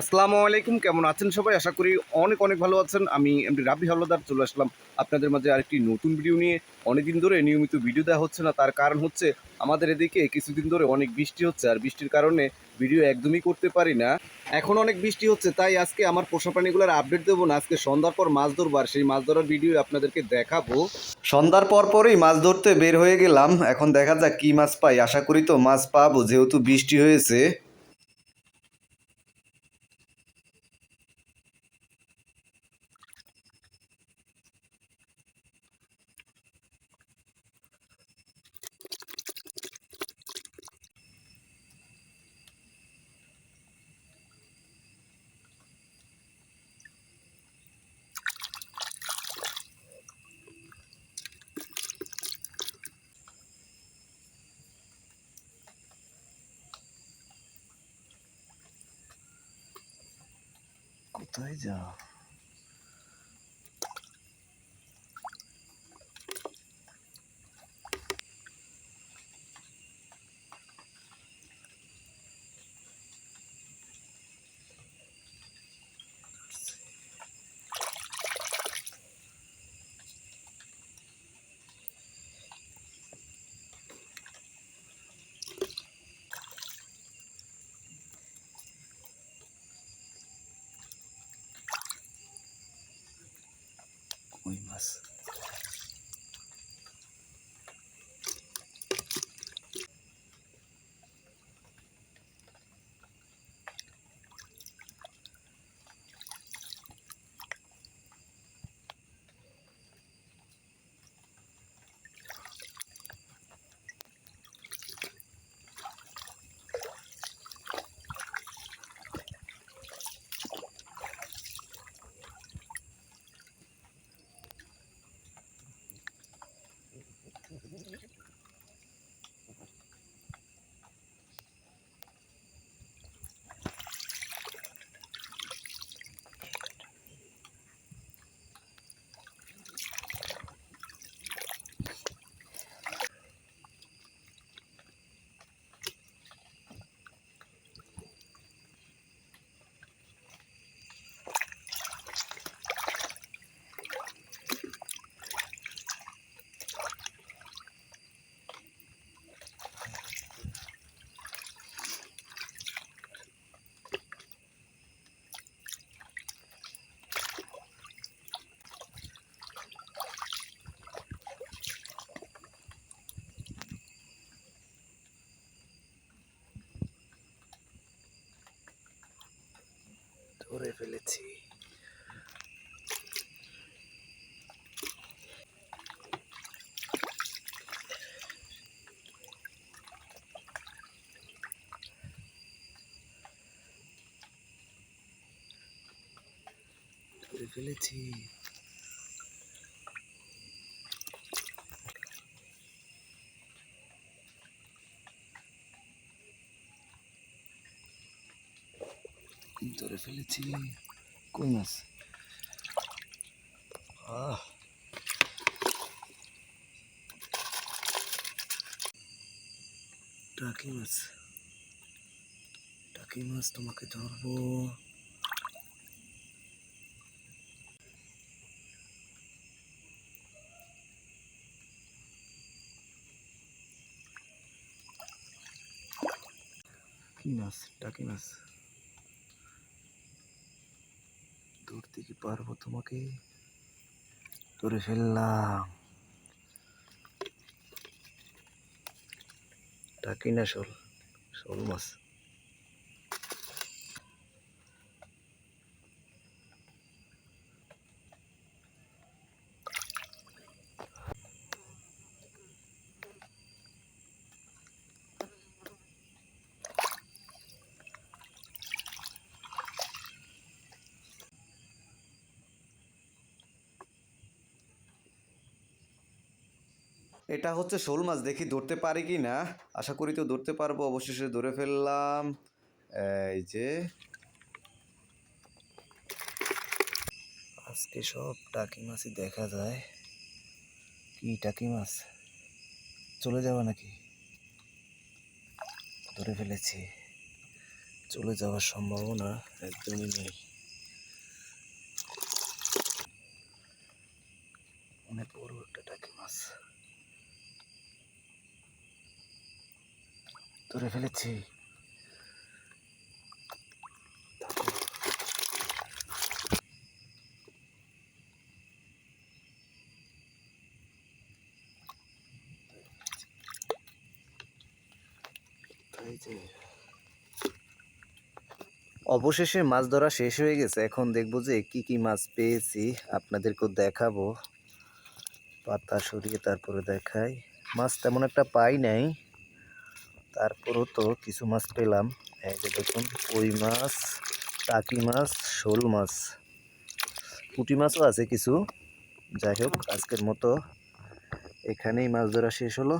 আসসালামু আলাইকুম, কেমন আছেন সবাই? আশা করি অনেক অনেক ভালো আছেন। আমি এমডি রাবি হাওলাদার চলে আসলাম আপনাদের মাঝে আরেকটি নতুন ভিডিও নিয়ে। অনেকদিন ধরে নিয়মিত ভিডিও দেওয়া হচ্ছে না, তার কারণ হচ্ছে আমাদের এদিকে কিছুদিন ধরে অনেক বৃষ্টি হচ্ছে, আর বৃষ্টির কারণে ভিডিও একদমই করতে পারি না। এখন অনেক বৃষ্টি হচ্ছে, তাই আজকে আমার পোষা প্রাণীগুলোর আপডেট দেবো না। আজকে সন্ধ্যার পর মাছ ধরবার সেই মাছ ধরার ভিডিও আপনাদেরকে দেখাবো। সন্ধ্যার পর পরই মাছ ধরতে বের হয়ে গেলাম। এখন দেখা যাক কি মাছ পাই। আশা করি তো মাছ পাবো, যেহেতু বৃষ্টি হয়েছে। 対じゃん。যা কই মাছ ধরে ফেলেছি ধরে ফেলেছি। ধরে ফেলেছি। কই মাছ? আহ। টাকি মাছ। টাকি মাছ তোমাকে ধরবো। কি মাছ টাকি মাছ ধরতে কি পারব তোমাকে। ধরে ফেললাম। টাকি না শোল শোল মাছ। এটা হচ্ছে শোল মাছ, দেখি ধরতে পারি কি না? আশা করি তো ধরতে পারব, অবশেষে ধরে ফেললাম। এই যে। আজকে সব টাকি মাছই দেখা যায়। কি টাকি মাছ? চলে যাবে নাকি? ধরে ফেলেছি। চলে যাওয়ার সম্ভাবনা একদমই নেই। অনেক বড় একটা টাকি মাছ ধরে ফেলেছি। অবশেষে মাছ ধরা শেষ হয়ে গেছে। এখন দেখব যে কি কি মাছ পেয়েছি। আপনাদেরকেও দেখাবো। পাতা সরিয়ে তারপরে দেখাই। মাছ তেমন একটা পাই নাই। তারপরও তো কিছু মাছ পেলাম। এই যে দেখুন, কই মাছ, টাকি মাছ, শোল মাছ, পুঁটি মাছও আছে কিছু। যাই হোক, আজকের মতো এখানেই মাছ ধরা শেষ হলো।